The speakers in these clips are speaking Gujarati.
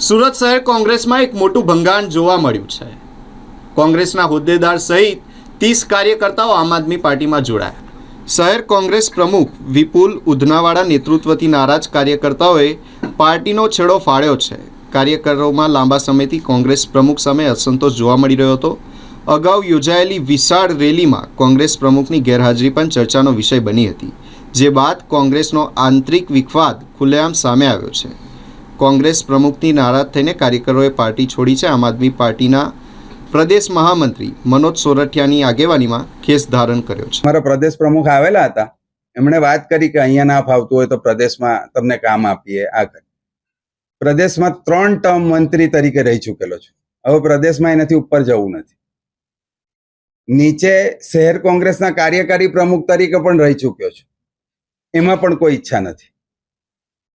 સુરત શહેર કોંગ્રેસમાં એક મોટું ભંગાણ જોવા મળ્યું છે. કોંગ્રેસના હોદ્દેદાર સહિત ત્રીસ કાર્યકર્તાઓ આમ આદમી પાર્ટીમાં જોડાયા. શહેર કોંગ્રેસ પ્રમુખ વિપુલ ઉધનાવાળા નેતૃત્વથી નારાજ કાર્યકર્તાઓએ પાર્ટીનો છેડો ફાળ્યો છે. કાર્યકરોમાં લાંબા સમયથી કોંગ્રેસ પ્રમુખ સામે અસંતોષ જોવા મળી રહ્યો હતો. અગાઉ યોજાયેલી વિશાળ રેલીમાં કોંગ્રેસ પ્રમુખની ગેરહાજરી પણ ચર્ચાનો વિષય બની હતી, જે બાદ કોંગ્રેસનો આંતરિક વિખવાદ ખુલ્લેઆમ સામે આવ્યો છે. કોંગ્રેસ પ્રમુખથી નારાજ થઈને કાર્યકરોએ પાર્ટી છોડી છે. આમ આદમી પાર્ટીના પ્રદેશ મહામંત્રી મનોજ સોરઠિયાની આગેવાનીમાં કેસ ધારણ કર્યો છે. મારા પ્રદેશ પ્રમુખ આવેલા હતા. એમણે વાત કરી કે અહીંયા ના ફાવતું હોય તો પ્રદેશમાં તમને કામ આપીએ આ કરી. પ્રદેશમાં ત્રણ ટર્મ મંત્રી તરીકે રહી ચૂકેલો છું. હવે પ્રદેશમાં એનાથી ઉપર જવું નથી. નીચે શહેર કોંગ્રેસના કાર્યકારી પ્રમુખ તરીકે પણ રહી ચૂક્યો છું. એમાં પણ કોઈ ઈચ્છા નથી.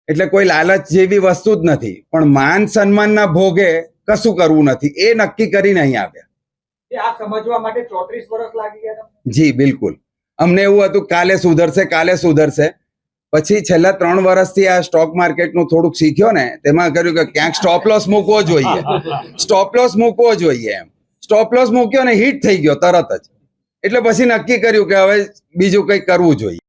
એટલે કોઈ લાલચ જેવી વસ્તુ જ નથી. પણ માન સન્માનના ભોગે કશું કરવું નથી. એ નક્કી કરીને અહીં આવ્યા. સમજવા માટે ચોત્રીસ વર્ષ લાગી ગયા જી બિલકુલ. અમને એવું હતું કાલે સુધરશે કાલે સુધરશે. પછી છેલ્લા ત્રણ વર્ષથી આ સ્ટોક માર્કેટનું થોડુંક શીખ્યો ને તેમાં કર્યું કે ક્યાંક સ્ટોપ લોસ મૂકવો જોઈએ. સ્ટોપ લોસ મૂકવો જોઈએ એમ. સ્ટોપ લોસ મૂક્યો ને હિટ થઈ ગયો તરત જ. એટલે પછી નક્કી કર્યું કે હવે બીજું કંઈક કરવું જોઈએ.